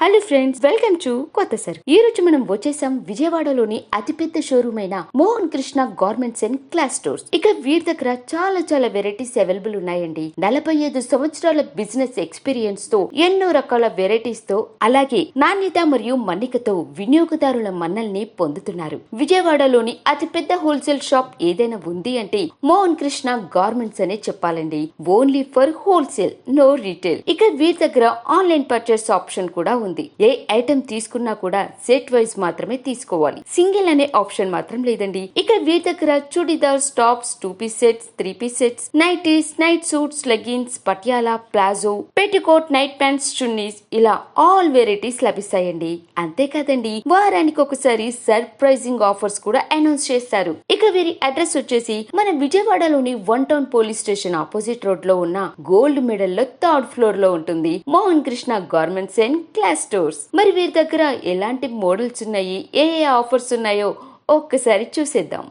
Hello friends welcome to కొత్త sir ఈ రోజు మనం వచ్చేసాం విజయవాడలోని అతిపెద్ద షోరూమ్ అయిన Mohan Krishna garments and class stores ఇక వీరి దగ్గర చాలా చాలా వెరైటీస్ అవైలబుల్ ఉన్నాయండి. నలభై ఐదు సంవత్సరాల బిజినెస్ ఎక్స్పీరియన్స్తో ఎన్నో రకాల వెరైటీస్తో అలాగే నాణ్యత మరియు మన్నికతో వినియోగదారుల మన్నల్ని పొందుతున్నారు. విజయవాడలోని అతిపెద్ద హోల్సేల్ షాప్ ఏదైనా ఉంది అంటే మోహన్ కృష్ణ గార్మెంట్స్ అనే చెప్పాలండి. Only for wholesale no retail ఇక వీరి దగ్గర ఆన్లైన్ పర్చేస్ ఆప్షన్ కూడా ఉంది. ఏ ఐటెం తీసుకున్నా కూడా సెట్ వైజ్ మాత్రమే తీసుకోవాలి. సింగిల్ అనే ఆప్షన్ మాత్రం లేదండి. ఇక వీరి దగ్గర chudidars tops two piece sets three piece sets nighties night suits leggings Patiala palazzo petticoat night pants chunnis ఇలా ఆల్ వెరైటీస్ లభిస్తాయండి. అంతేకాదండి వారానికి ఒకసారి సర్ప్రైజింగ్ ఆఫర్స్ కూడా అనౌన్స్ చేస్తారు. ఇక వీరి అడ్రస్ వచ్చేసి మన విజయవాడలోని one town police station opposite రోడ్లో ఉన్న గోల్డ్ మెడల్లో థర్డ్ ఫ్లోర్లో ఉంటుంది. Mohan Krishna garments and class stores. మరి వీరి దగ్గర ఎలాంటి మోడల్స్ ఉన్నాయి? ఏ ఏ ఆఫర్స్ ఉన్నాయో ఒక్కసారి చూసేద్దాం.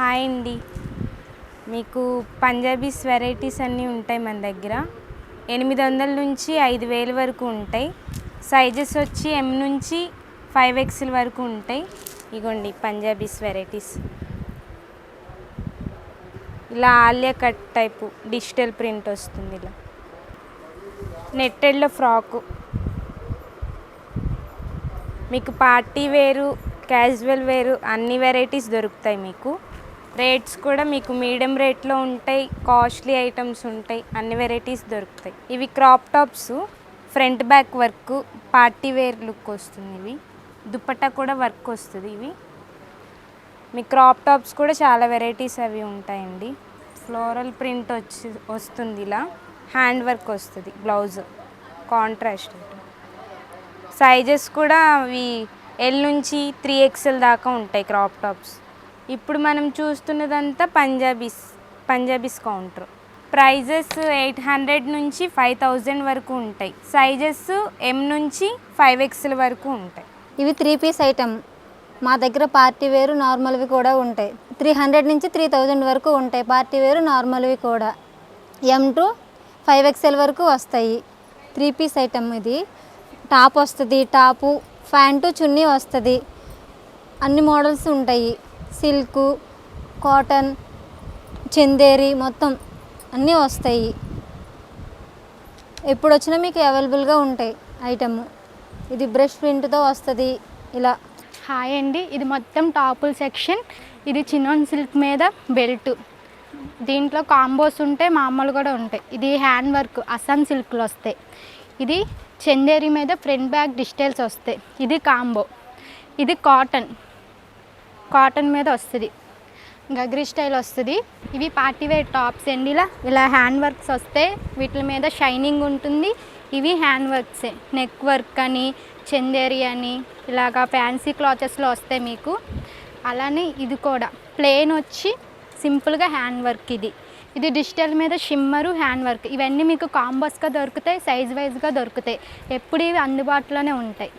హాయ్ అండి. మీకు పంజాబీస్ వెరైటీస్ అన్నీ ఉంటాయి మన దగ్గర. ఎనిమిది వందల నుంచి ఐదు వేల వరకు ఉంటాయి. సైజెస్ వచ్చి ఎం నుంచి ఫైవ్ ఎక్స్ఎల్ వరకు ఉంటాయి. ఇగోండి పంజాబీస్ వెరైటీస్. ఇలా Alia cut type digital print వస్తుంది ఇలా. నెట్టెడ్లో ఫ్రాకు. మీకు పార్టీ వేరు క్యాజువల్ వేరు అన్ని వెరైటీస్ దొరుకుతాయి మీకు. రేట్స్ కూడా మీకు మీడియం రేట్లో ఉంటాయి కాస్ట్లీ ఐటమ్స్ ఉంటాయి అన్ని వెరైటీస్ దొరుకుతాయి. ఇవి crop tops front back work party wear look వస్తుంది ఇవి. దుప్పట్టా కూడా వర్క్ వస్తుంది ఇవి. మీ క్రాప్ టాప్స్ కూడా చాలా వెరైటీస్ అవి ఉంటాయండి. ఫ్లోరల్ ప్రింట్ వచ్చి వస్తుంది ఇలా. హ్యాండ్ వర్క్ వస్తుంది బ్లౌజ్ కాంట్రాస్ట్ సైజెస్ కూడా అవి ఎల్ నుంచి త్రీ ఎక్స్ఎల్ దాకా ఉంటాయి క్రాప్ టాప్స్ ఇప్పుడు మనం చూస్తున్నదంతా Punjabis Punjabis counter prices eight hundred నుంచి ఫైవ్ థౌజండ్ వరకు ఉంటాయి. సైజెస్ ఎం నుంచి ఫైవ్ ఎక్స్ఎల్ వరకు ఉంటాయి. ఇవి త్రీ పీస్ ఐటెం మా దగ్గర పార్టీ వేరు నార్మల్వి కూడా ఉంటాయి. త్రీ హండ్రెడ్ నుంచి త్రీ థౌజండ్ వరకు ఉంటాయి. పార్టీ వేరు నార్మల్వి కూడా. ఎం టు ఫైవ్ ఎక్స్ఎల్ వరకు వస్తాయి. త్రీ పీస్ ఐటమ్ ఇది. టాప్ వస్తుంది టాపు ప్యాంటు చున్నీ వస్తుంది. అన్ని మోడల్స్ ఉంటాయి. సిల్క్ కాటన్ చందేరి మొత్తం అన్నీ వస్తాయి. ఎప్పుడు వచ్చినా మీకు అవైలబుల్గా ఉంటాయి ఐటమ్ ఇది బ్రష్ ప్రింట్తో వస్తుంది. ఇలా. హాయ్ అండి. ఇది మొత్తం టాపుల్ సెక్షన్. ఇది చిన్నోన్ సిల్క్ మీద బెల్ట్. దీంట్లో కాంబోస్ ఉంటాయి మామూలు కూడా ఉంటాయి. ఇది హ్యాండ్ వర్క్ అస్సాం సిల్క్లు వస్తాయి. ఇది చందేరి మీద ఫ్రంట్ బ్యాక్ డిస్టైల్స్ వస్తాయి. ఇది కాంబో. ఇది కాటన్. కాటన్ మీద వస్తుంది. గగ్రి స్టైల్ వస్తుంది. ఇవి పార్టీ వేర్ టాప్స్ అండి. ఇలా ఇలా హ్యాండ్ వర్క్స్ వస్తాయి వీటి మీద షైనింగ్ ఉంటుంది. ఇవి హ్యాండ్ వర్క్సే. నెక్ వర్క్ అని చందేరి అని ఇలాగా ఫ్యాన్సీ క్లాచెస్లో వస్తాయి మీకు. అలానే ఇది కూడా. ప్లెయిన్ వచ్చి సింపుల్గా హ్యాండ్ వర్క్ ఇది. ఇది డిజిటల్ మీద షిమ్మరు హ్యాండ్ వర్క్. ఇవన్నీ మీకు కాంబోస్గా దొరుకుతాయి సైజ్ వైజ్గా దొరుకుతాయి. ఎప్పుడు ఇవి అందుబాటులోనే ఉంటాయి.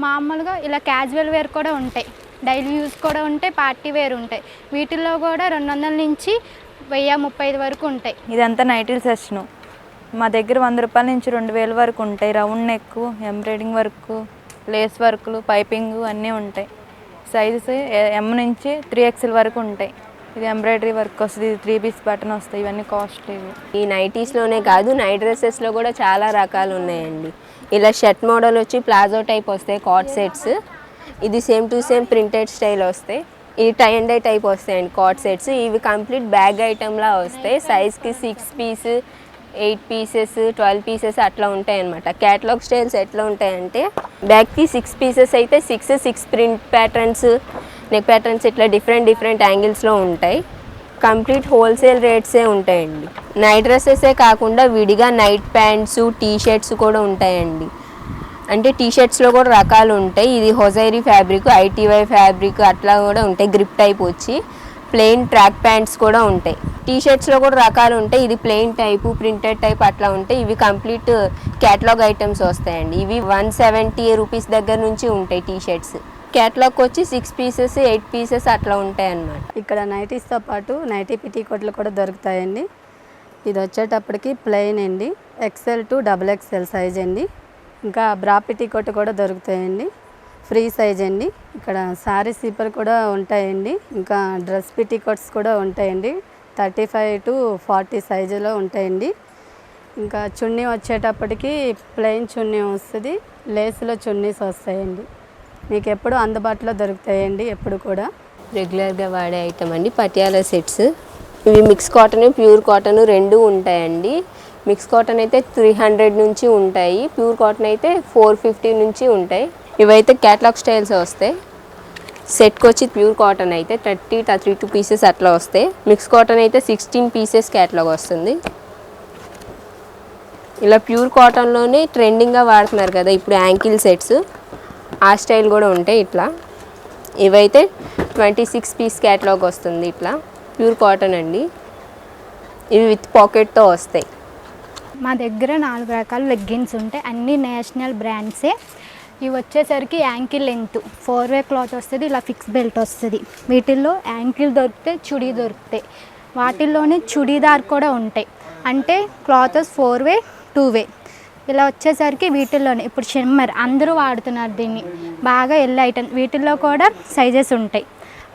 మామూలుగా ఇలా క్యాజువల్ వేర్ కూడా ఉంటాయి. డైలీ యూస్ కూడా ఉంటాయి పార్టీ వేర్ ఉంటాయి. వీటిల్లో కూడా రెండు వందల నుంచి వెయ్యి ముప్పై ఐదు వరకు ఉంటాయి. ఇదంతా నైటిల్ సెషను. మా దగ్గర వంద రూపాయల నుంచి రెండు వేల వరకు ఉంటాయి. Round neck embroiding work lace వర్క్లు పైపింగ్ అన్నీ ఉంటాయి. సైజెస్ ఎం నుంచి త్రీ ఎక్స్ఎల్ వరకు ఉంటాయి. ఇది ఎంబ్రాయిడరీ వర్క్ వస్తుంది త్రీ పీస్ బటన్ వస్తాయి. ఇవన్నీ కాస్ట్లీ. ఈ నైటీస్లోనే కాదు నైట్ డ్రెస్సెస్లో కూడా చాలా రకాలు ఉన్నాయండి. ఇలా షర్ట్ మోడల్ వచ్చి ప్లాజో టైప్ వస్తాయి కాట్ సెట్స్. ఇది same to same printed style వస్తాయి. ఈ టై అండ్ డై టైప్ వస్తాయండి కాట్ సెట్స్. ఇవి కంప్లీట్ బ్యాగ్ ఐటెంలా వస్తాయి. సైజ్కి six piece eight pieces twelve pieces అట్లా ఉంటాయి అనమాట క్యాటలాగ్ స్టైల్స్ ఎట్లా ఉంటాయంటే బ్యాక్కి సిక్స్ పీసెస్ అయితే six six print patterns neck patterns ఇట్లా డిఫరెంట్ డిఫరెంట్ యాంగిల్స్లో ఉంటాయి. కంప్లీట్ హోల్సేల్ రేట్సే ఉంటాయండి. నైట్ డ్రెస్సెసే కాకుండా విడిగా నైట్ ప్యాంట్స్ టీ షర్ట్స్ కూడా ఉంటాయండి. అంటే టీ షర్ట్స్లో కూడా రకాలు ఉంటాయి. ఇది హొజైరీ ఫ్యాబ్రిక్ ఐటీవై ఫ్యాబ్రిక్ అట్లా కూడా ఉంటాయి. గ్రిప్ టైప్ వచ్చి. ప్లెయిన్ ట్రాక్ ప్యాంట్స్ కూడా ఉంటాయి. టీ షర్ట్స్లో కూడా రకాలు ఉంటాయి. ఇది ప్లెయిన్ టైపు ప్రింటెడ్ టైప్ అట్లా ఉంటాయి. ఇవి కంప్లీట్ క్యాటలాగ్ ఐటమ్స్ వస్తాయండి. ఇవి వన్ సెవెంటీ రూపీస్ దగ్గర నుంచి ఉంటాయి టీ షర్ట్స్ క్యాట్లాగ్ వచ్చి సిక్స్ పీసెస్ ఎయిట్ పీసెస్ అట్లా ఉంటాయి అన్నమాట ఇక్కడ నైటీస్తో పాటు నైటీ పిటీకోట్లు కూడా దొరుకుతాయండి. ఇది వచ్చేటప్పటికి ప్లెయిన్ అండి. XL to double XL size అండి. ఇంకా బ్రా పిటీకోట్ కూడా దొరుకుతాయండి. ఫ్రీ సైజ్ అండి. ఇక్కడ శారీ సీపర్ కూడా ఉంటాయండి. ఇంకా డ్రెస్ పిటికోట్స్ కూడా ఉంటాయండి. థర్టీ ఫైవ్ టు ఫార్టీ సైజులో ఉంటాయండి. ఇంకా చున్నీ వచ్చేటప్పటికి ప్లెయిన్ చున్నీ వస్తుంది. లేస్లో చున్నీస్ వస్తాయండి. మీకు ఎప్పుడు అందుబాటులో దొరుకుతాయండి ఎప్పుడు కూడా. రెగ్యులర్గా వాడే ఐటమ్ అండి. పటియాలా సెట్స్. ఇవి మిక్స్ కాటన్ ప్యూర్ కాటన్ రెండు ఉంటాయండి. మిక్స్ కాటన్ అయితే త్రీ హండ్రెడ్ నుంచి ఉంటాయి. ప్యూర్ కాటన్ అయితే ఫోర్ ఫిఫ్టీ నుంచి ఉంటాయి. ఇవైతే క్యాట్లాగ్ స్టైల్స్ వస్తాయి. సెట్కి వచ్చి ప్యూర్ కాటన్ అయితే థర్టీ థర్టీ టూ పీసెస్ అట్లా వస్తాయి. మిక్స్ కాటన్ అయితే సిక్స్టీన్ పీసెస్ క్యాట్లాగ్ వస్తుంది. ఇలా ప్యూర్ కాటన్లోనే ట్రెండింగ్గా వాడుతున్నారు కదా ఇప్పుడు యాంకిల్ సెట్స్ ఆ స్టైల్ కూడా ఉంటాయి ఇట్లా. ఇవైతే ట్వంటీ సిక్స్ పీస్ క్యాటలాగ్ వస్తుంది ఇట్లా. ప్యూర్ కాటన్ అండి. ఇవి విత్ పాకెట్తో వస్తాయి. మా దగ్గర నాలుగు రకాల లెగ్గిన్స్ ఉంటాయి. అన్ని నేషనల్ బ్రాండ్సే ఇవి వచ్చేసరికి ankle length four way cloth వస్తుంది ఇలా ఫిక్స్ బెల్ట్ వస్తుంది. వీటిల్లో యాంకిల్ దొరుకుతాయి చుడీ దొరుకుతాయి. వాటిల్లోనే చుడీదార్ కూడా ఉంటాయి. అంటే cloths four way two way ఇలా వచ్చేసరికి వీటిల్లోనే ఇప్పుడు షిమ్మర్ అందరూ వాడుతున్నారు దీన్ని. బాగా ఎల్ ఐటమ్ వీటిల్లో కూడా సైజెస్ ఉంటాయి.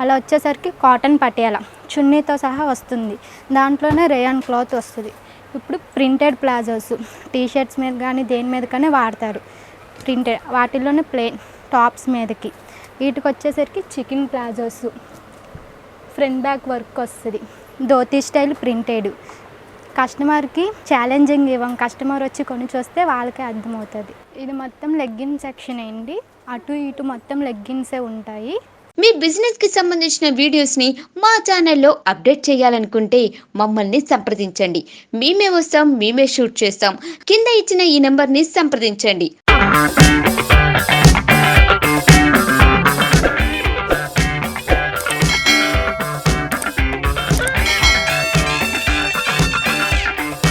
అలా వచ్చేసరికి కాటన్ పటియాల చున్నీతో సహా వస్తుంది. దాంట్లోనే రేయాన్ క్లాత్ వస్తుంది. ఇప్పుడు ప్రింటెడ్ ప్లాజోస్ టీ షర్ట్స్ మీద కానీ దేని మీద కానీ వాడతారు. ప్రింటెడ్ వాటిల్లోనే ప్లేన్ టాప్స్ మీదకి. వీటికి వచ్చేసరికి chikan palazzos front back work వస్తుంది ధోతి స్టైల్ ప్రింటెడ్. కస్టమర్కి ఛాలెంజింగ్ ఇవ్వం. కస్టమర్ వచ్చి కొని చూస్తే వాళ్ళకే అర్థమవుతుంది. ఇది మొత్తం లెగ్గిన్ సెక్షన్ అండి. అటు ఇటు మొత్తం లెగ్గిన్సే ఉంటాయి. మీ బిజినెస్కి సంబంధించిన వీడియోస్ని మా ఛానల్లో అప్డేట్ చేయాలనుకుంటే మమ్మల్ని సంప్రదించండి. మేమే వస్తాం మేమే షూట్ చేస్తాం. కింద ఇచ్చిన ఈ నెంబర్ని సంప్రదించండి.